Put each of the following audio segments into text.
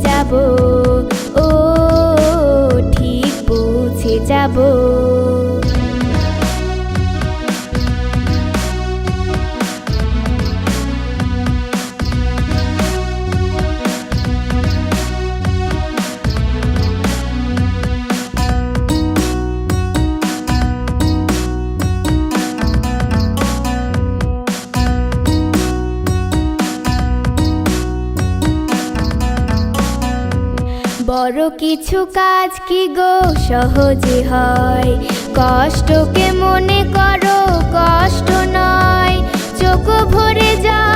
যাব। ও ঠিক পৌঁছে যাব। বড় কিছু কাজ কি গো? সহজে হয়। কষ্টকে মনে করো, কষ্ট নয়। চোখ ভরে জল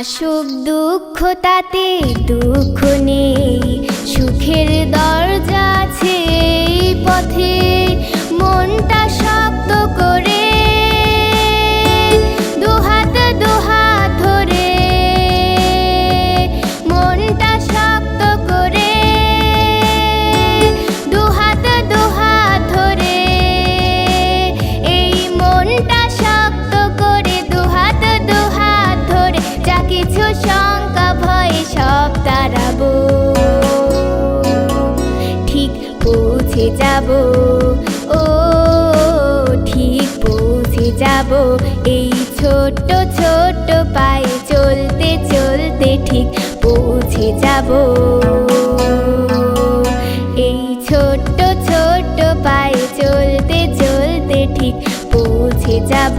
আসুক দুঃখ তাতে দুঃখ নেই। সুখের দরজা আছে পথে। যাব। ও, ঠিক পৌঁছে যাব। এই ছোট্ট ছোট্ট পায়ে চলতে চলতে ঠিক পৌঁছে যাব। এই ছোট্ট ছোট্ট পায়ে চলতে চলতে ঠিক পৌঁছে যাব।